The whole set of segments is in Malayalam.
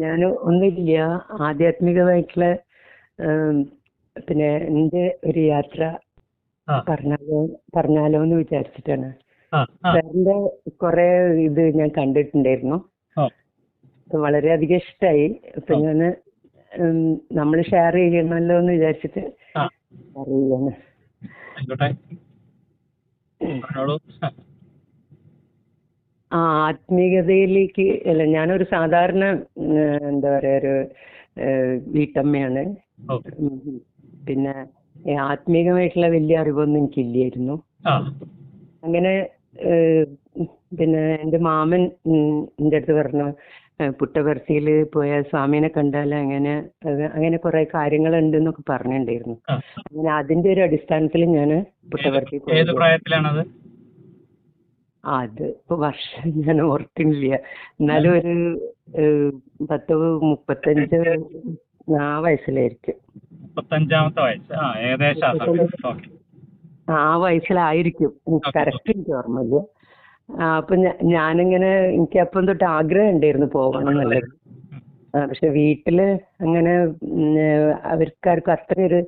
ഞാൻ ഒന്നുമില്ല. ആധ്യാത്മികമായിട്ടുള്ള പിന്നെ എന്റെ ഒരു യാത്ര പറഞ്ഞാലോ പറഞ്ഞാലോ എന്ന് വിചാരിച്ചിട്ടാണ്. സാറിന്റെ കുറെ ഇത് ഞാൻ കണ്ടിട്ടുണ്ടായിരുന്നു. വളരെയധികം ഇഷ്ടമായി അപ്പൊ ഞാൻ നമ്മൾ ഷെയർ ചെയ്യണമല്ലോ എന്ന് വിചാരിച്ചിട്ട് ആ ഷെയർ ചെയ്യാണ് ആയിക്കോട്ടെ പറഞ്ഞോളൂ ആ ആത്മീയതയിലേക്ക് അല്ല ഞാനൊരു സാധാരണ എന്താ പറയാ ഒരു ഏഹ്, വീട്ടമ്മയാണ്. ഉം. പിന്നെ ഈ ആത്മീകമായിട്ടുള്ള വലിയ അറിവൊന്നും എനിക്കില്ലായിരുന്നു. ആ. അങ്ങനെ ഏഹ്, പിന്നെ എന്റെ മാമൻ ഉം, എന്റെ അടുത്ത് പറഞ്ഞു ഏഹ്, പുട്ടപർത്തിയിൽ പോയ സ്വാമിനെ കണ്ടാൽ അങ്ങനെ അത് അങ്ങനെ കുറെ കാര്യങ്ങളുണ്ട് എന്നൊക്കെ പറഞ്ഞിട്ടുണ്ടായിരുന്നു. ആ. അങ്ങനെ അതിന്റെ ഒരു അടിസ്ഥാനത്തിൽ ഞാൻ പുട്ടപർത്തി ഏത് പ്രായത്തിലാണത്? അത് ഇപ്പൊ വർഷം ഞാൻ ഓർക്കുന്നില്ല എന്നാലും ഒരു പത്ത് മുപ്പത്തഞ്ച് ആ വയസ്സിലായിരിക്കും. മുപ്പത്തഞ്ചാമത്തെ വയസ്സ്. ആ ഏകദേശം ആ വയസ്സിലായിരിക്കും. കറക്റ്റ് എനിക്ക് ഓർമ്മയില്ല. ഇല്ല അപ്പൊ ഞാനിങ്ങനെ എനിക്ക് അപ്പം തൊട്ട് ആഗ്രഹം ഉണ്ടായിരുന്നു പോകണം എന്നുള്ളത്. പക്ഷെ വീട്ടിൽ അങ്ങനെ അവർക്കാർക്കും അത്രയൊരു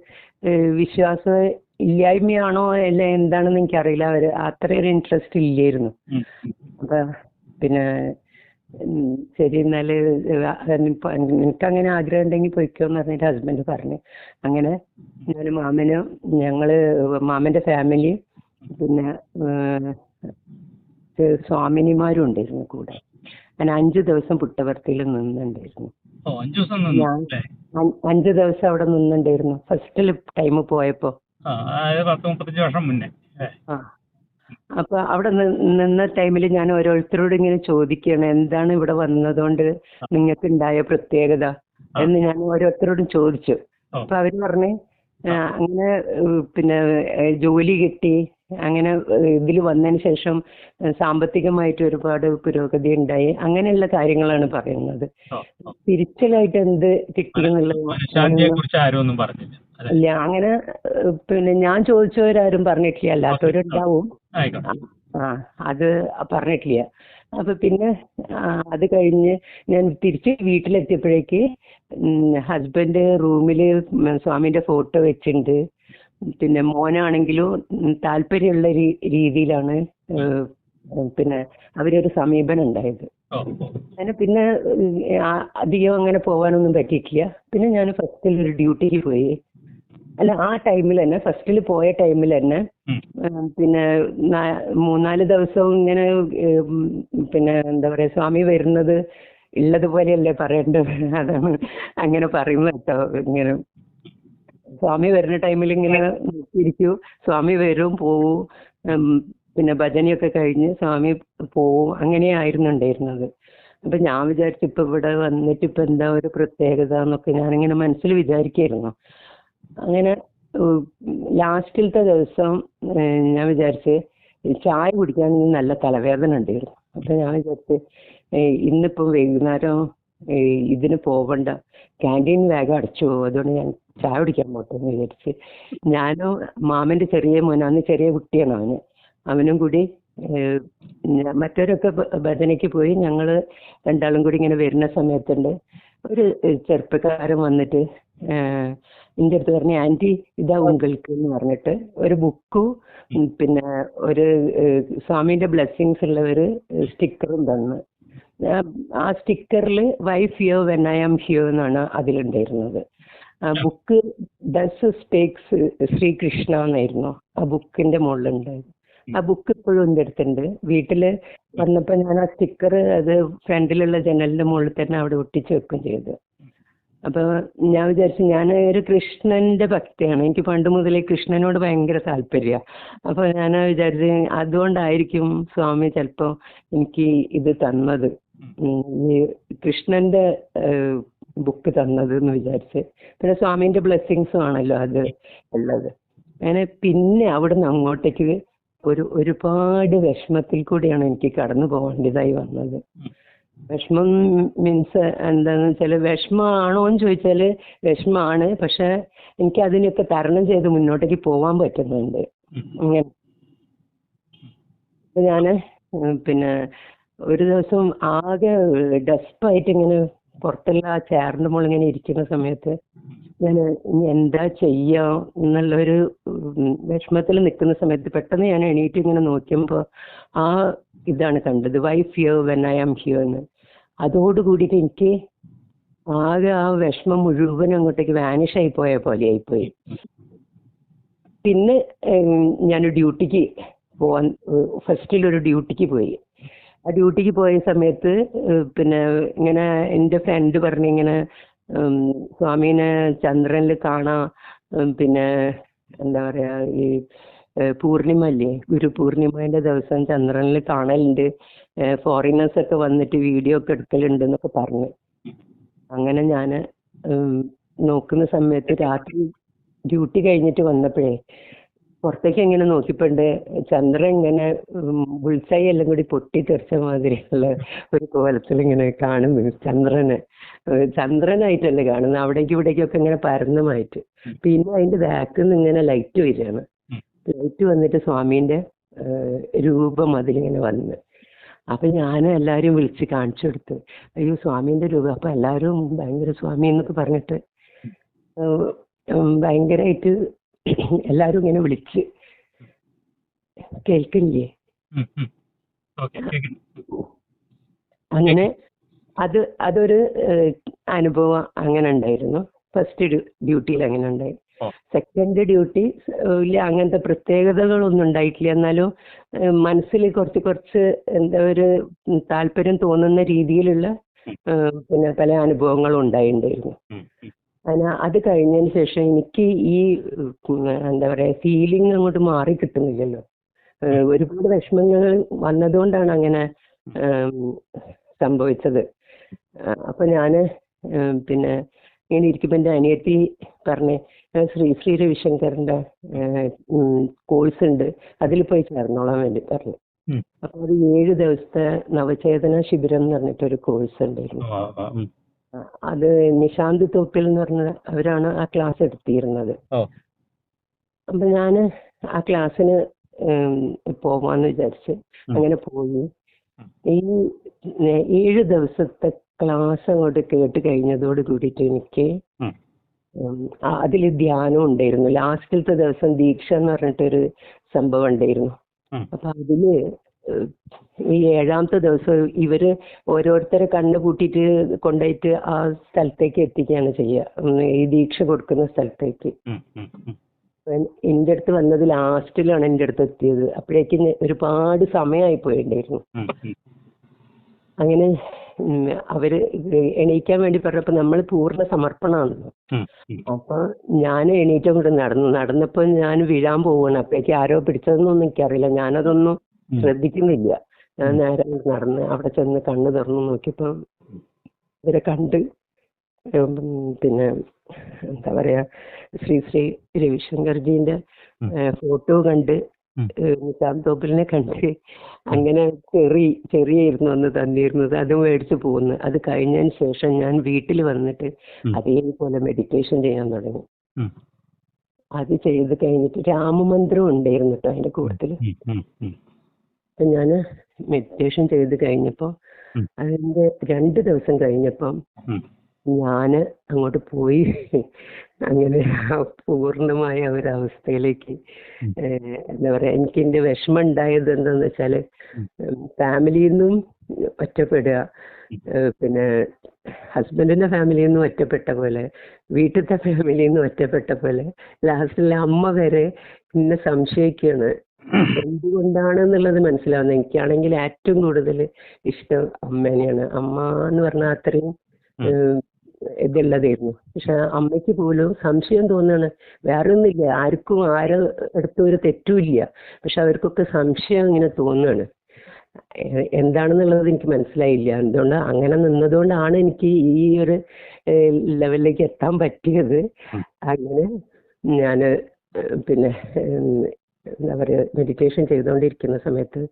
വിശ്വാസം ഇല്ലായ്മയാണോ അല്ല എന്താണെന്ന് എനിക്കറിയില്ല. അവർ അത്ര ഒരു ഇൻട്രസ്റ്റ് ഇല്ലായിരുന്നു. അപ്പൊ പിന്നെ ശരി എന്നാൽ എനിക്ക് നിനക്കങ്ങനെ ആഗ്രഹം ഉണ്ടെങ്കിൽ പൊയ്ക്കോന്ന് പറഞ്ഞിട്ട് ഹസ്ബൻഡ് പറഞ്ഞു. അങ്ങനെ ഞാൻ മാമനും ഞങ്ങൾ മാമന്റെ ഫാമിലി പിന്നെ സ്വാമിനിമാരും ഉണ്ടായിരുന്നു കൂടെ. ഞാൻ അഞ്ചു ദിവസം പുട്ടവർത്തിയിൽ നിന്നുണ്ടായിരുന്നു അഞ്ചു ദിവസം അവിടെ നിന്നുണ്ടായിരുന്നു ഫസ്റ്റിൽ ടൈം പോയപ്പോ ആ അതായത് പത്ത് മുപ്പത്തഞ്ച് വർഷം മുന്നേ. ആ. അപ്പൊ അവിടെ നിന്ന ടൈമിൽ ഞാൻ ഓരോരുത്തരോട് ഇങ്ങനെ ചോദിക്കുകയാണ് എന്താണ് ഇവിടെ വന്നതുകൊണ്ട് നിങ്ങൾക്ക് ഉണ്ടായ പ്രത്യേകത? എന്ന് ഞാൻ ഓരോരുത്തരോടും ചോദിച്ചു. അപ്പൊ അവർ പറഞ്ഞ് അങ്ങനെ പിന്നെ ജോലി കിട്ടി. അങ്ങനെ ഇതിൽ വന്നതിന് ശേഷം സാമ്പത്തികമായിട്ട് ഒരുപാട് പുരോഗതി ഉണ്ടായി. അങ്ങനെയുള്ള കാര്യങ്ങളാണ് പറയുന്നത്. സ്പിരിച്വലായിട്ട് എന്ത് പറഞ്ഞില്ല അല്ലേ? ഇല്ല അങ്ങനെ പിന്നെ ഞാൻ ചോദിച്ചവരാരും പറഞ്ഞിട്ടില്ല. അല്ലാത്തവരുണ്ടാവും. ആ അത് പറഞ്ഞിട്ടില്ല. അപ്പൊ പിന്നെ അത് കഴിഞ്ഞ് ഞാൻ തിരിച്ച് വീട്ടിലെത്തിയപ്പോഴേക്ക് ഹസ്ബൻഡ് റൂമിൽ സ്വാമിന്റെ ഫോട്ടോ വെച്ചിട്ടുണ്ട്. പിന്നെ മോനാണെങ്കിലും താല്പര്യമുള്ള രീതിയിലാണ് പിന്നെ അവരൊരു സമീപനം ഉണ്ടായത് അങ്ങനെ പിന്നെ അധികം അങ്ങനെ പോകാനൊന്നും പറ്റിയിട്ടില്ല. പിന്നെ ഞാൻ ഫസ്റ്റിൽ ഒരു ഡ്യൂട്ടിക്ക് പോയി. അല്ല ആ ടൈമിൽ തന്നെ ഫസ്റ്റിൽ പോയ ടൈമിൽ തന്നെ പിന്നെ മൂന്നാൽ ദിവസവും ഇങ്ങനെ പിന്നെ എന്താ പറയാ സ്വാമി വരുന്നത് ഉള്ളതുപോലെയല്ലേ പറയേണ്ടത്? അതാണ് അങ്ങനെ പറയുന്നത് കേട്ടോ ഇങ്ങനെ. സ്വാമി വരുന്ന ടൈമിൽ ഇങ്ങനെ ഇരിക്കൂ സ്വാമി വരും പോവും പിന്നെ ഭജനയൊക്കെ കഴിഞ്ഞ് സ്വാമി പോവും അങ്ങനെയായിരുന്നു ഉണ്ടായിരുന്നത്. അപ്പൊ ഞാൻ വിചാരിച്ചു ഇപ്പൊ ഇവിടെ വന്നിട്ട് ഇപ്പൊ എന്താ ഒരു പ്രത്യേകത എന്നൊക്കെ ഞാനിങ്ങനെ മനസ്സിൽ വിചാരിക്കായിരുന്നു. അങ്ങനെ ലാസ്റ്റിലത്തെ ദിവസം ഞാൻ വിചാരിച്ച് ചായ കുടിക്കാൻ നല്ല തലവേദന ഉണ്ടായിരുന്നു. അപ്പൊ ഞാൻ വിചാരിച്ച് ഇന്നിപ്പോ വൈകുന്നേരം ഇതിന് പോവണ്ട. ക്യാന്റീൻ വേഗം അടച്ചു പോകും അതുകൊണ്ട് ഞാൻ ചായ കുടിക്കാൻ പോട്ടെ എന്ന് വിചാരിച്ച് ഞാനും മാമന്റെ ചെറിയ മോൻ അന്ന് ചെറിയ കുട്ടിയാണ് അവന്. അവനും കൂടി മറ്റവരൊക്കെ ഭജനയ്ക്ക് പോയി. ഞങ്ങൾ രണ്ടാളും കൂടി ഇങ്ങനെ വരുന്ന സമയത്തുണ്ട്. ഒരു ചെറുപ്പക്കാരൻ വന്നിട്ട് എന്റെ അടുത്ത് പറഞ്ഞു ആന്റി ഇതാ ഉങ്ങൾക്ക് എന്ന് പറഞ്ഞിട്ട് ഒരു ബുക്കും പിന്നെ ഒരു സ്വാമിന്റെ ബ്ലെസ്സിങ്സ് ഉള്ള ഒരു സ്റ്റിക്കറും തന്നു. ആ- സ്റ്റിക്കറിൽ wife here when I am here എന്നാണ് അതിലുണ്ടായിരുന്നത്. ആ ബുക്ക് ഡസ് സ്പേക്സ് ശ്രീകൃഷ്ണ എന്നായിരുന്നു ആ ബുക്കിന്റെ മുകളിലുണ്ടായിരുന്നു ആ ബുക്ക് ഇപ്പോഴും എന്റെ അടുത്തുണ്ട്. വീട്ടിൽ വന്നപ്പോ ഞാൻ ആ സ്റ്റിക്കർ അത് ഫ്രണ്ടിലുള്ള ജനലിന്റെ മുകളിൽ തന്നെ അവിടെ ഒട്ടിച്ചു വെക്കുകയും ചെയ്തു. അപ്പൊ ഞാൻ വിചാരിച്ചു ഞാൻ ഒരു കൃഷ്ണന്റെ ഭക്തയാണ്. എനിക്ക് പണ്ട് മുതലേ കൃഷ്ണനോട് ഭയങ്കര താല്പര്യ. അപ്പൊ ഞാൻ വിചാരിച്ചു അതുകൊണ്ടായിരിക്കും സ്വാമി ചിലപ്പോ എനിക്ക് ഇത് തന്നത്. ഈ കൃഷ്ണന്റെ ബുക്ക് തന്നത് എന്ന് വിചാരിച്ച്. പിന്നെ സ്വാമിന്റെ ബ്ലെസ്സിങ്സും ആണല്ലോ അത് ഉള്ളത്. അങ്ങനെ പിന്നെ അവിടുന്ന് അങ്ങോട്ടേക്ക് ഒരു ഒരുപാട് വിഷമത്തിൽ കൂടിയാണ് എനിക്ക് കടന്നു പോകേണ്ടതായി വന്നത്. വിഷമം മീൻസ് എന്താന്ന് വെച്ചാൽ വിഷമാണോ എന്ന് ചോദിച്ചാൽ വിഷമമാണ് പക്ഷെ എനിക്ക് അതിനൊക്കെ തരണം ചെയ്ത് മുന്നോട്ടേക്ക് പോവാൻ പറ്റുന്നുണ്ട്. അപ്പൊ ഞാൻ പിന്നെ ഒരു ദിവസം ആകെ ഡെസ്പായിട്ട് ഇങ്ങനെ പുറത്തുള്ള ആ മോൾ ഇങ്ങനെ ഇരിക്കുന്ന സമയത്ത് ഞാൻ ഇനി എന്താ ചെയ്യാ എന്നുള്ളൊരു വിഷമത്തിൽ നിൽക്കുന്ന സമയത്ത് പെട്ടെന്ന് ഞാൻ എണീറ്റ് ഇങ്ങനെ നോക്കിയപ്പോൾ ആ ഇതാണ് കണ്ടത്. Wife here when I am here എന്ന്. അതോട് കൂടിയിട്ട് എനിക്ക് ആകെ ആ വിഷമം മുഴുവൻ അങ്ങോട്ടേക്ക് വാനിഷ് ആയി പോയ പോലെ ആയിപ്പോയി പിന്നെ ഞാൻ ഡ്യൂട്ടിക്ക് പോവാൻ ഫസ്റ്റിൽ ഒരു ഡ്യൂട്ടിക്ക് പോയി. ആ ഡ്യൂട്ടിക്ക് പോയ സമയത്ത് പിന്നെ ഇങ്ങനെ എന്റെ ഫ്രണ്ട് പറഞ്ഞു ഇങ്ങനെ സ്വാമീനെ ചന്ദ്രനിൽ കാണാം. പിന്നെ എന്താ പറയാ ഈ പൂർണിമ അല്ലേ ഗുരു പൂർണിമേന്റെ ദിവസം ചന്ദ്രനിൽ കാണലുണ്ട്. ഫോറിനേഴ്സ് ഒക്കെ വന്നിട്ട് വീഡിയോ ഒക്കെ എടുക്കലുണ്ട് എന്നൊക്കെ പറഞ്ഞു. അങ്ങനെ ഞാൻ നോക്കുന്ന സമയത്ത് രാത്രി ഡ്യൂട്ടി കഴിഞ്ഞിട്ട് വന്നപ്പോഴേ പുറത്തേക്ക് ഇങ്ങനെ നോക്കിപ്പോണ്ട്? ചന്ദ്രൻ ഇങ്ങനെ ബുൾസായി എല്ലാം കൂടി പൊട്ടി തെറിച്ച മാതിരിയുള്ള ഒരു കോലത്തിൽ ഇങ്ങനെ കാണുന്നു ചന്ദ്രന്. ചന്ദ്രനായിട്ടല്ലേ കാണുന്നത് അവിടേക്കും ഇവിടേക്കൊക്കെ ഇങ്ങനെ പരന്നുമായിട്ട്. പിന്നെ അതിന്റെ ബാക്കിൽ നിന്ന് ഇങ്ങനെ ലൈറ്റ് വരികയാണ്. ലൈറ്റ് വന്നിട്ട് സ്വാമീന്റെ രൂപം അതിലിങ്ങനെ വന്ന്. അപ്പൊ ഞാൻ എല്ലാരും വിളിച്ച് കാണിച്ചു കൊടുത്ത് അയ്യോ സ്വാമീന്റെ രൂപം അപ്പൊ എല്ലാവരും ഭയങ്കര സ്വാമി എന്നൊക്കെ പറഞ്ഞിട്ട് ഭയങ്കരായിട്ട് ഭയങ്കരമായിട്ട് എല്ലാരും ഇങ്ങനെ വിളിച്ച് കേൾക്കില്ലേ അങ്ങനെ അത് അതൊരു അനുഭവം അങ്ങനെ ഉണ്ടായിരുന്നു. ഫസ്റ്റ് ഡ്യൂട്ടിയിൽ അങ്ങനെ ഉണ്ടായി. സെക്കൻഡ് ഡ്യൂട്ടി ഇല്ല അങ്ങനത്തെ പ്രത്യേകതകളൊന്നും ഉണ്ടായിട്ടില്ല. എന്നാലും മനസ്സിൽ കുറച്ച് കുറച്ച് എന്താ ഒരു താല്പര്യം തോന്നുന്ന രീതിയിലുള്ള പിന്നെ പല അനുഭവങ്ങളും ഉണ്ടായിട്ടുണ്ടായിരുന്നു. അതിന് അത് കഴിഞ്ഞതിന് ശേഷം എനിക്ക് ഈ എന്താ പറയാ ഫീലിംഗ് അങ്ങോട്ട് മാറി കിട്ടുന്നില്ലല്ലോ. ഒരുപാട് വിഷമങ്ങൾ വന്നതുകൊണ്ടാണ് അങ്ങനെ സംഭവിച്ചത്. അപ്പൊ ഞാൻ പിന്നെ ഇങ്ങനെ ഇരിക്കുമ്പോ എന്റെ അനിയത്തി പറഞ്ഞ് "ഏഹ് ശ്രീ ശ്രീ രവിശങ്കറിന്റെ കോഴ്സ് ഉണ്ട് അതിൽ പോയി ചേർന്നോളാൻ വേണ്ടി പറഞ്ഞു. അപ്പൊ അത് ഏഴ് ദിവസത്തെ നവചേതന ശിബിരം എന്ന് പറഞ്ഞിട്ടൊരു കോഴ്സ് ഉണ്ടായിരുന്നു. അത് നിശാന്ത് തോപ്പിൽ എന്ന് പറഞ്ഞ അവരാണ് ആ ക്ലാസ് എടുത്തിരുന്നത്. അപ്പൊ ഞാൻ ആ ക്ലാസ്സിന് പോവാന്ന് വിചാരിച്ച് അങ്ങനെ പോയി. ഈ ഏഴു ദിവസത്തെ ക്ലാസ് അങ്ങോട്ട് കേട്ട് കഴിഞ്ഞതോട് കൂടിയിട്ട് എനിക്ക്. അതിൽ ധ്യാനം ഉണ്ടായിരുന്നു. ലാസ്റ്റിലത്തെ ദിവസം ദീക്ഷ എന്ന് പറഞ്ഞിട്ടൊരു സംഭവം ഉണ്ടായിരുന്നു. അപ്പൊ അതിൽ ഈ ഏഴാമത്തെ ദിവസം ഇവർ ഓരോരുത്തരെ കണ്ണു കൂട്ടിയിട്ട് കൊണ്ടുപോയിട്ട് ആ സ്ഥലത്തേക്ക് എത്തിക്കുകയാണ് ചെയ്യുക. ഈ ദീക്ഷ കൊടുക്കുന്ന സ്ഥലത്തേക്ക്. എന്റെ അടുത്ത് വന്നത് ലാസ്റ്റിലാണ് എന്റെ അടുത്ത് എത്തിയത്. അപ്പോഴേക്കും ഒരുപാട് സമയമായി പോയിണ്ടായിരുന്നു. അങ്ങനെ അവർ എണീക്കാൻ വേണ്ടി പറഞ്ഞപ്പോ നമ്മൾ പൂർണ സമർപ്പണമാണല്ലോ ഉം. അപ്പൊ ഞാൻ എണീറ്റം അങ്ങോട്ട് നടന്നു നടന്നപ്പോ ഞാൻ വീഴാൻ പോവാണ്. അപ്പേക്ക് ആരോ പിടിച്ചതെന്നൊന്നും എനിക്കറിയില്ല. ഞാനതൊന്നും ശ്രദ്ധിക്കുന്നില്ല. ഞാൻ നേരെ നടന്ന് അവിടെ ചെന്ന് കണ്ണ് തുറന്നു നോക്കിയപ്പോ ഇവരെ കണ്ട് പിന്നെ എന്താ പറയാ ശ്രീ ശ്രീ രവിശങ്കർജീന്റെ ഫോട്ടോ കണ്ട് നിശാന്ത് തോപ്പിലിനെ കണ്ട് അങ്ങനെ ചെറി ചെറിയായിരുന്നു അന്ന് തന്നിരുന്നത് അത് മേടിച്ച് പോകുന്നു അത് കഴിഞ്ഞതിന് ശേഷം ഞാൻ വീട്ടിൽ വന്നിട്ട്. അതേപോലെ മെഡിറ്റേഷൻ ചെയ്യാൻ തുടങ്ങി. അത് ചെയ്ത് കഴിഞ്ഞിട്ട് രാമമന്ത്രം ഉണ്ടായിരുന്നു കേട്ടോ അതിന്റെ കൂട്ടത്തിൽ. അപ്പൊ ഞാൻ മെഡിറ്റേഷൻ ചെയ്ത് കഴിഞ്ഞപ്പോ. അതിന്റെ രണ്ട് ദിവസം കഴിഞ്ഞപ്പം ഞാൻ അങ്ങോട്ട് പോയി. അങ്ങനെ പൂർണമായ പൂർണമായ ഉം. ഏഹ് എന്താ പറയാ എനിക്ക് എന്റെ വിഷമം ഉണ്ടായത് എന്താന്ന് വെച്ചാൽ ഫാമിലിയിൽ നിന്നും ഒറ്റപ്പെടുക. പിന്നെ ഹസ്ബൻഡിന്റെ ഫാമിലിയിൽ നിന്നും ഒറ്റപ്പെട്ട പോലെ വീട്ടിലത്തെ ഫാമിലിയിൽ നിന്നും ഒറ്റപ്പെട്ട പോലെ ലാസ്റ്റിലെ അമ്മ വരെ എന്നെ സംശയിക്കുകയാണ്. എന്തുകൊണ്ടാണ് എന്നുള്ളത് മനസ്സിലാവുന്നത് എനിക്കാണെങ്കിൽ ഏറ്റവും കൂടുതൽ ഇഷ്ടം അമ്മേനെയാണ്. അമ്മ എന്ന് പറഞ്ഞാൽ അത്രയും ഇതുള്ളതായിരുന്നു. പക്ഷെ അമ്മയ്ക്ക് പോലും സംശയം തോന്നുകയാണ്. വേറെ ഒന്നുമില്ല ആർക്കും ആരും അടുത്തും ഒരു തെറ്റുമില്ല. പക്ഷെ അവർക്കൊക്കെ സംശയം ഇങ്ങനെ തോന്നുകയാണ്. എന്താണെന്നുള്ളത് എനിക്ക് മനസ്സിലായില്ല. എന്തുകൊണ്ട് അങ്ങനെ നിന്നതുകൊണ്ടാണ് എനിക്ക് ഈ ഒരു ലെവലിലേക്ക് എത്താൻ പറ്റിയത്. അങ്ങനെ ഞാൻ പിന്നെ എന്താ പറയുക മെഡിറ്റേഷൻ ചെയ്തുകൊണ്ടിരിക്കുന്ന സമയത്ത്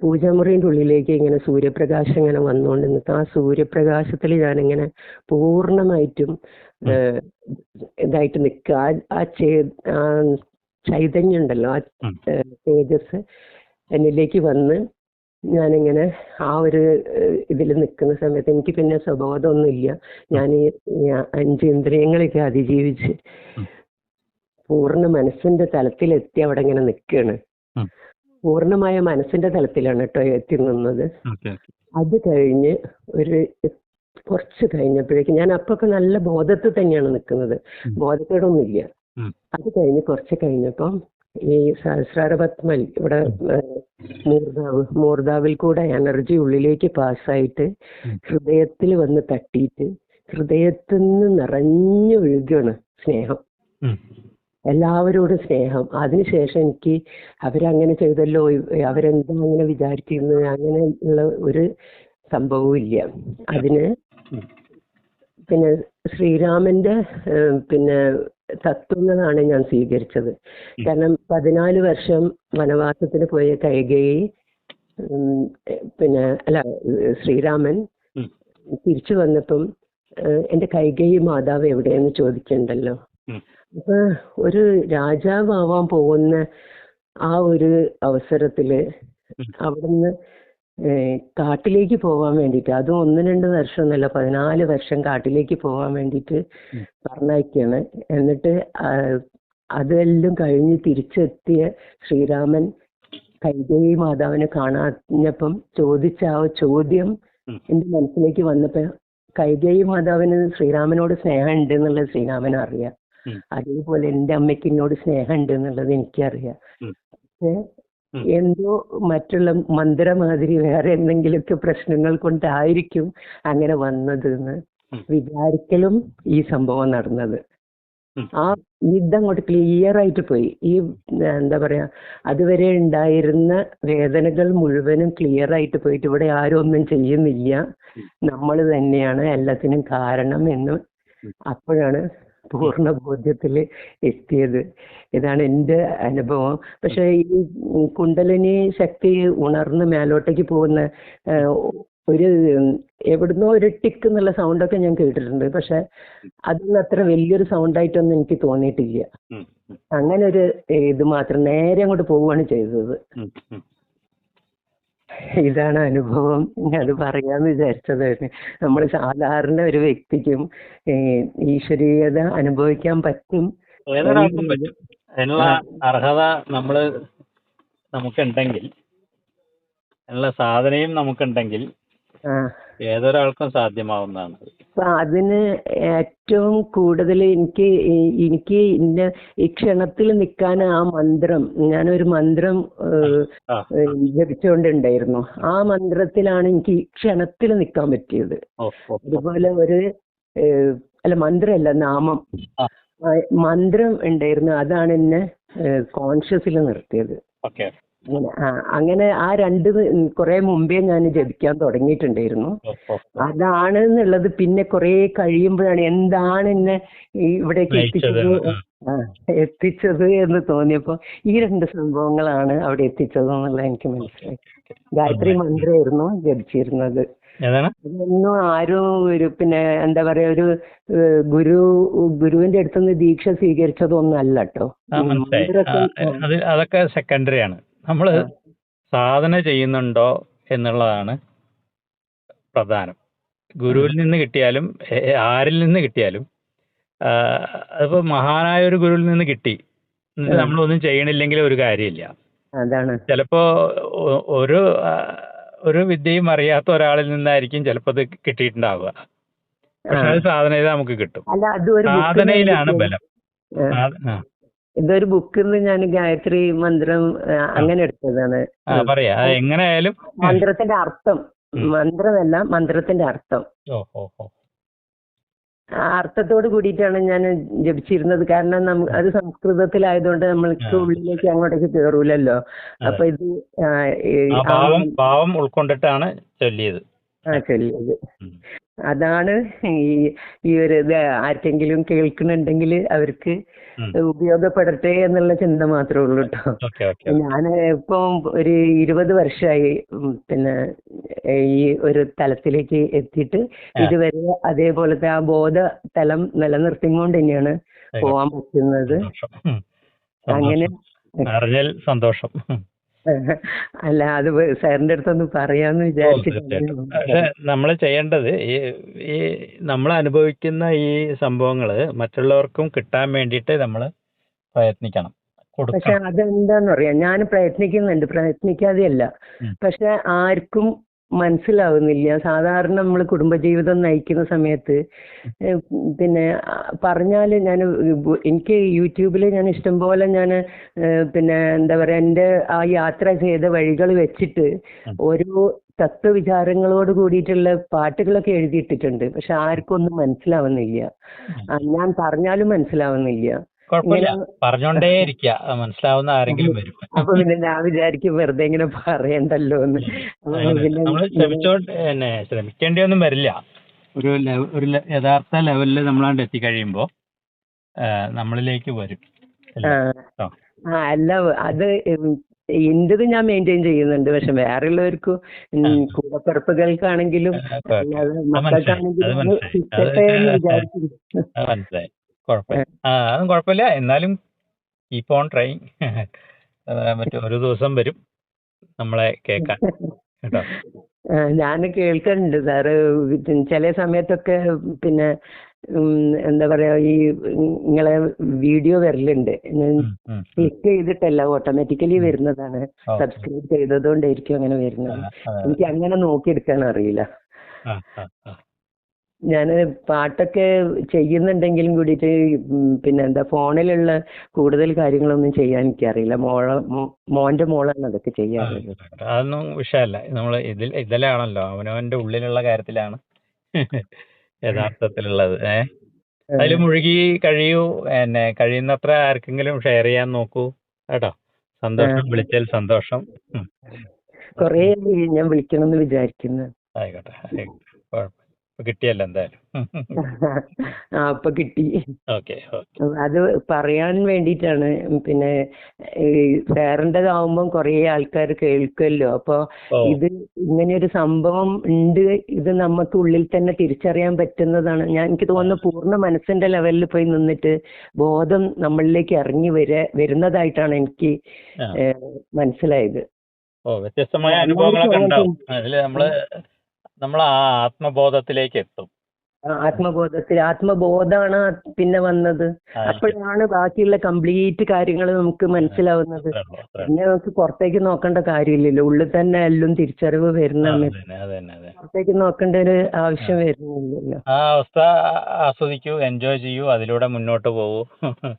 പൂജാമുറിയുടെ ഉള്ളിലേക്ക് ഇങ്ങനെ സൂര്യപ്രകാശം ഇങ്ങനെ വന്നുകൊണ്ട് നിൽക്കും ആ സൂര്യപ്രകാശത്തിൽ ഞാനിങ്ങനെ പൂർണമായിട്ടും ഏഹ്, ഇതായിട്ട് നിൽക്കുക ആ ആ ചേ ആ ചൈതന്യം ഉണ്ടല്ലോ ആ തേജസ് എന്നിലേക്ക് വന്ന് ഞാനിങ്ങനെ ആ ഒരു ഇതിൽ നിൽക്കുന്ന സമയത്ത് എനിക്ക് പിന്നെ സ്വബോധമൊന്നുമില്ല. ഞാൻ ഈ അഞ്ച് ഇന്ദ്രിയങ്ങളൊക്കെ അതിജീവിച്ച് പൂർണ മനസ്സിന്റെ തലത്തിലെത്തി അവിടെ ഇങ്ങനെ നിൽക്കുകയാണ്. പൂർണമായ മനസ്സിന്റെ തലത്തിലാണ് കേട്ടോ എത്തി നിന്നത്. അത് കഴിഞ്ഞ് ഒരു കുറച്ച് കഴിഞ്ഞപ്പോഴേക്കും ഞാൻ അപ്പൊക്കെ നല്ല ബോധത്തിൽ തന്നെയാണ് നിൽക്കുന്നത്. ബോധത്തോടൊന്നുമില്ല. അത് കഴിഞ്ഞ് കുറച്ച് കഴിഞ്ഞപ്പം ഈ സഹസ്രാര പത്മൽ ഇവിടെ മൂർദാവ് മൂർദാവിൽ മൂർധാവിൽ കൂടെ എനർജി ഉള്ളിലേക്ക് പാസ്സായിട്ട്. ഹൃദയത്തിൽ വന്ന് തട്ടിയിട്ട് ഹൃദയത്തിൽ നിന്ന് നിറഞ്ഞു ഒഴുകുകയാണ് സ്നേഹം. എല്ലാവരോടും സ്നേഹം. അതിനുശേഷം എനിക്ക് അവരങ്ങനെ ചെയ്തല്ലോ അവരെന്താ അങ്ങനെ വിചാരിച്ചിരുന്നത് അങ്ങനെ ഉള്ള ഒരു സംഭവവും ഇല്ല. അതിന് പിന്നെ ശ്രീരാമന്റെ പിന്നെ തത്വങ്ങളാണ് ഞാൻ സ്വീകരിച്ചത്. കാരണം പതിനാല് വർഷം വനവാസത്തിന് പോയ കൈകേയി പിന്നെ അല്ല ശ്രീരാമൻ. തിരിച്ചു വന്നപ്പം എന്റെ കൈകേയി മാതാവ് എവിടെയെന്ന് ചോദിക്കണ്ടല്ലോ. അപ്പൊ ഒരു രാജാവാവാൻ പോകുന്ന ആ ഒരു അവസരത്തിൽ. അവിടുന്ന് ഏഹ്, കാട്ടിലേക്ക് പോവാൻ വേണ്ടിയിട്ട് അതും ഒന്ന് രണ്ട് വർഷം എന്നല്ല പതിനാല് വർഷം കാട്ടിലേക്ക് പോവാൻ വേണ്ടിയിട്ട്. പറഞ്ഞയക്കാണ് എന്നിട്ട് അതെല്ലാം കഴിഞ്ഞ് തിരിച്ചെത്തിയ ശ്രീരാമൻ കൈകേയി മാതാവിനെ കാണാഞ്ഞപ്പം ചോദിച്ച ആ ചോദ്യം. എന്റെ മനസ്സിലേക്ക് വന്നപ്പോ കൈകേയി മാതാവിന് ശ്രീരാമനോട് സ്നേഹം ഉണ്ട് എന്നുള്ളത് ശ്രീരാമൻ അറിയാം. അതേപോലെ എന്റെ അമ്മയ്ക്ക് എന്നോട് സ്നേഹം ഉണ്ട് എന്നുള്ളത് എനിക്കറിയാം. പക്ഷെ എന്തോ മറ്റുള്ള മന്ത്രമാതിരി വേറെ എന്തെങ്കിലുമൊക്കെ പ്രശ്നങ്ങൾ കൊണ്ടായിരിക്കും അങ്ങനെ വന്നത് എന്ന് വിചാരിക്കലും ഈ സംഭവം നടന്നത്. ആ യുദ്ധം അങ്ങോട്ട് ക്ലിയർ ആയിട്ട് പോയി. ഈ എന്താ പറയാ അതുവരെ ഉണ്ടായിരുന്ന വേദനകൾ മുഴുവനും ക്ലിയർ ആയിട്ട് പോയിട്ട് ഇവിടെ ആരും ഒന്നും ചെയ്യുന്നില്ല. നമ്മൾ തന്നെയാണ് എല്ലാത്തിനും കാരണം എന്ന് അപ്പോഴാണ് പൂർണ ബോധ്യത്തിൽ എത്തിയത്. ഇതാണ് എന്റെ അനുഭവം. പക്ഷെ ഈ കുണ്ടലിനി ശക്തി ഉണർന്ന് മേലോട്ടേക്ക് പോകുന്ന ഒരു എവിടുന്നോ ഒരു ടിക്ക് എന്നുള്ള സൗണ്ടൊക്കെ ഞാൻ കേട്ടിട്ടുണ്ട്. പക്ഷെ അതിന് അത്ര വലിയൊരു സൗണ്ടായിട്ടൊന്നും എനിക്ക് തോന്നിയിട്ടില്ല. അങ്ങനെ ഒരു ഇത് മാത്രം നേരെ അങ്ങോട്ട് പോവുകയാണ് ചെയ്തത്. ഇതാണ് അനുഭവം. അത് പറയാന്ന് വിചാരിച്ചതായിരുന്നു നമ്മൾ സാധാരണ ഒരു വ്യക്തിക്കും ഈശ്വരീയത അനുഭവിക്കാൻ പറ്റും. ഏതൊരാൾക്കും പറ്റും. അതിനുള്ള അർഹത നമ്മൾ നമുക്കുണ്ടെങ്കിൽ അതിനുള്ള സാധനയും നമുക്കുണ്ടെങ്കിൽ ഏതൊരാൾക്കും സാധ്യമാവുന്നതാണ്. അതിന് ഏറ്റവും കൂടുതൽ എനിക്ക് എനിക്ക് ഇന്ന ഈ ക്ഷണത്തിൽ നിൽക്കാൻ ആ മന്ത്രം ഞാനൊരു മന്ത്രം ജപിച്ചുകൊണ്ടുണ്ടായിരുന്നു ആ മന്ത്രത്തിലാണ് എനിക്ക് ഈ ക്ഷണത്തിൽ നിൽക്കാൻ പറ്റിയത്. അതുപോലെ ഒരു അല്ല മന്ത്രമല്ല നാമം. മന്ത്രം ഉണ്ടായിരുന്നു. അതാണ് എന്നെ കോൺഷ്യസിൽ നിർത്തിയത്. അങ്ങനെ ആ അങ്ങനെ ആ രണ്ട് കുറെ മുമ്പേ ഞാൻ ജപിക്കാൻ തുടങ്ങിയിട്ടുണ്ടായിരുന്നു. ഓ ഓ അതാണ് എന്നുള്ളത് പിന്നെ കുറെ കഴിയുമ്പോഴാണ് എന്താണ് എന്നെ ഇവിടേക്ക് എത്തിച്ചത്? എത്തിച്ചത് എന്ന് തോന്നിയപ്പോ ഈ രണ്ട് സംഭവങ്ങളാണ് അവിടെ എത്തിച്ചത് എന്നുള്ളത് എനിക്ക് മനസ്സിലായി. ഗായത്രി മന്ത്രമായിരുന്നു ജപിച്ചിരുന്നത്. അതൊന്നും ആരും ഒരു പിന്നെ എന്താ പറയാ ഒരു ഗുരു ഗുരുവിന്റെ അടുത്തുനിന്ന് ദീക്ഷ സ്വീകരിച്ചതൊന്നും അല്ല കേട്ടോ. അതൊക്കെ സെക്കൻഡറി ആണ്. നമ്മൾ സാധന ചെയ്യുന്നുണ്ടോ എന്നുള്ളതാണ് പ്രധാനം. ഗുരുവിൽ നിന്ന് കിട്ടിയാലും എ- എ- ആരിൽ നിന്ന് കിട്ടിയാലും ആ, അതിപ്പോ മഹാനായ ഒരു ഗുരുവിൽ നിന്ന് കിട്ടി. എന്നിട്ട് ആ. നമ്മളൊന്നും ചെയ്യണില്ലെങ്കിൽ ഒരു കാര്യമില്ല. അതാണ്. ചിലപ്പോ ഒ- ഒരു ആ, ഒരു വിദ്യയും അറിയാത്ത ഒരാളിൽ നിന്നായിരിക്കും ചിലപ്പോ അത് കിട്ടിയിട്ടുണ്ടാവുക. പക്ഷെ അത് നമുക്ക് കിട്ടും. അല്ല അത് ഒരു സാധനയിലാണ് ബലം. ആ. സാധ- ആ. ഇതൊരു ബുക്കിൽ നിന്ന് ഞാൻ ഗായത്രി മന്ത്രം അങ്ങനെ എടുത്തതാണ്. പറയാ. എങ്ങനെയായാലും മന്ത്രത്തിന്റെ അർത്ഥം. മന്ത്രമല്ല മന്ത്രത്തിന്റെ അർത്ഥം. ആ അർത്ഥത്തോട് കൂടിയിട്ടാണ് ഞാൻ ജപിച്ചിരുന്നത്. കാരണം നമ്മ- അത് സംസ്കൃതത്തിലായതുകൊണ്ട് നമ്മൾക്ക് ഉള്ളിലേക്ക് അങ്ങോട്ടേക്ക് കേറൂലല്ലോ. അപ്പൊ ഇത് ഭാവം ഉൾക്കൊണ്ടിട്ടാണ് ചൊല്ലിയത്. ആ ചൊല്ലിയത്. അതാണ് ഈ ഈ ഒരു ഇത് ആർക്കെങ്കിലും കേൾക്കുന്നുണ്ടെങ്കിൽ അവർക്ക്. ഉപയോഗപ്പെടട്ടെ എന്നുള്ള ചിന്ത മാത്രമേ ഉള്ളൂ കേട്ടോ ഞാൻ ഇപ്പം ഒരു ഇരുപത് വർഷമായി പിന്നെ ഈ ഒരു തലത്തിലേക്ക് എത്തിയിട്ട് ഇതുവരെ അതേപോലത്തെ ആ ബോധ തലം നിലനിർത്തിക്കൊണ്ട് തന്നെയാണ് പോവാൻ പറ്റുന്നത്. അങ്ങനെ സന്തോഷം. അറിഞ്ഞാൽ സന്തോഷം. ഉം. അല്ല അത് സാറിന്റെ അടുത്തൊന്ന് പറയാന്ന് വിചാരിച്ചിട്ട്. നമ്മൾ ചെയ്യേണ്ടത് ഈ ഈ നമ്മൾ അനുഭവിക്കുന്ന ഈ സംഭവങ്ങൾ മറ്റുള്ളവർക്കും കിട്ടാൻ വേണ്ടിയിട്ട് നമ്മൾ പ്രയത്നിക്കണം പക്ഷെ അതെന്താന്ന് പറയാ ഞാൻ പ്രയത്നിക്കുന്നുണ്ട്. പ്രയത്നിക്കാതെയല്ല. പക്ഷെ ആർക്കും മനസ്സിലാവുന്നില്ല. സാധാരണ നമ്മൾ കുടുംബജീവിതം നയിക്കുന്ന സമയത്ത് പിന്നെ പറഞ്ഞാൽ ഞാൻ എനിക്ക് യൂട്യൂബിൽ ഞാൻ ഇഷ്ടംപോലെ ഞാൻ പിന്നെ എന്താ പറയാ എന്റെ ആ യാത്ര ചെയ്ത വഴികൾ വെച്ചിട്ട് ഒരു ഓരോ തത്വവിചാരങ്ങളോട് കൂടിയിട്ടുള്ള പാട്ടുകളൊക്കെ എഴുതിയിട്ടിട്ടുണ്ട്. പക്ഷെ ആർക്കും ഒന്നും മനസ്സിലാവുന്നില്ല. ഞാൻ പറഞ്ഞാലും മനസ്സിലാവുന്നില്ല. കുഴപ്പമില്ല. പറഞ്ഞോണ്ടേ ഇരിക്കുക മനസ്സിലാവുന്ന ആരെങ്കിലും വരും. അപ്പൊ പിന്നെ ഞാൻ വിചാരിക്കും വെറുതെ ഇങ്ങനെ പറയണ്ടല്ലോ എന്ന്. നമ്മൾ ശ്രമിച്ചോണ്ട് പിന്നെ ശ്രമിക്കേണ്ടിയൊന്നും വരില്ല. ഒരു ലെവ- ഒരു യഥാർത്ഥ ലെവലിൽ നമ്മളാണ്ട് എത്തിക്കഴിയുമ്പോ നമ്മളിലേക്ക് വരും. അല്ല? അത് എന്റത് ഞാൻ മെയിന്റെയിൻ ചെയ്യുന്നുണ്ട്. പക്ഷെ വേറെയുള്ളവർക്കും. കൂടപ്പിറപ്പുകൾക്കാണെങ്കിലും മക്കൾക്കാണെങ്കിലും കുഴപ്പമില്ല. ആ അതും കുഴപ്പമില്ല. എന്നാലും കീപ്പ് ഓൺ ട്രൈ മറ്റേ ഒരു ദിവസം വരും നമ്മളെ കേൾക്കാൻ. കേട്ടോ? ഞാൻ കേൾക്കുന്നുണ്ട് സാറ്. ചില സമയത്തൊക്കെ പിന്നെ എന്താ പറയാ ഈ നിങ്ങളെ വീഡിയോ വരലുണ്ട്. ക്ലിക്ക് ചെയ്തിട്ടല്ല ഓട്ടോമാറ്റിക്കലി വരുന്നതാണ്. സബ്സ്ക്രൈബ് ചെയ്തതുകൊണ്ടായിരിക്കും അങ്ങനെ വരുന്നത്. എനിക്ക് അങ്ങനെ നോക്കിയെടുക്കാൻ അറിയില്ല ഞാൻ പാട്ടൊക്കെ ചെയ്യുന്നുണ്ടെങ്കിലും കൂടിയിട്ട് പിന്നെന്താ ഫോണിലുള്ള കൂടുതൽ കാര്യങ്ങളൊന്നും ചെയ്യാൻ എനിക്കറിയില്ല. മോള മോ- മോന്റെ മോളാണ് അതൊക്കെ ചെയ്യാറുള്ളത് അതൊന്നും വിഷയമല്ല. നമ്മൾ ഇതിൽ ഇതിലാണല്ലോ. അവനവന്റെ ഉള്ളിലുള്ള കാര്യത്തിലാണ് യഥാർത്ഥത്തിലുള്ളത്. ഏ? അതിൽ മുഴുകി കഴിയൂ. എന്നെ കഴിയുന്നത്ര ആർക്കെങ്കിലും ഷെയർ ചെയ്യാൻ നോക്കൂ. കേട്ടോ? സന്തോഷം വിളിച്ചാൽ വിളിച്ചതിൽ സന്തോഷം. ഉം. കൊറേ ഞാൻ വിളിക്കണം എന്ന് വിചാരിക്കുന്നു. ആയിക്കോട്ടെ ആയിക്കോട്ടെ. കുഴപ്പമില്ല. കിട്ടിയല്ലോ എന്തായാലും. ആ അപ്പൊ കിട്ടി. Okay okay. അത് പറയാൻ വേണ്ടിയിട്ടാണ്. പിന്നെ സാറിന്റെതാവുമ്പം കൊറേ ആൾക്കാർ കേൾക്കുമല്ലോ അപ്പൊ ഇത് ഇങ്ങനെ ഒരു സംഭവം ഉണ്ട്. ഇത് നമുക്ക് ഉള്ളിൽ തന്നെ തിരിച്ചറിയാൻ പറ്റുന്നതാണ്. ഞാൻ എനിക്ക് തോന്നുന്നു പൂർണ മനസ്സിന്റെ ലെവലിൽ പോയി നിന്നിട്ട് ബോധം നമ്മളിലേക്ക് ഇറങ്ങി വര വരുന്നതായിട്ടാണ് എനിക്ക് മനസ്സിലായത്. ഓ വ്യത്യസ്തമായ അനുഭവങ്ങളൊക്കെ ഉണ്ടാവും. അതിൽ നമ്മൾ നമ്മൾ ആ ആത്മബോധത്തിലേക്ക് എത്തും ആത്മബോധത്തിൽ ആത്മബോധമാണ് പിന്നെ വന്നത്. അപ്പോഴാണ് ബാക്കിയുള്ള കംപ്ലീറ്റ് കാര്യങ്ങൾ നമുക്ക് മനസ്സിലാവുന്നത്. പിന്നെ നമുക്ക് പുറത്തേക്ക് നോക്കേണ്ട കാര്യമില്ലല്ലോ. ഉള്ളിൽ തന്നെ എല്ലാം തിരിച്ചറിവ് വരുന്ന പുറത്തേക്ക് നോക്കേണ്ട ഒരു ആവശ്യം വരുന്നില്ലല്ലോ. ആ അവസ്ഥ ആസ്വദിക്കൂ എൻജോയ് ചെയ്യൂ അതിലൂടെ മുന്നോട്ട് പോകൂ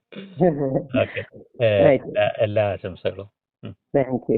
എല്ലാ ആശംസകളും. Thank you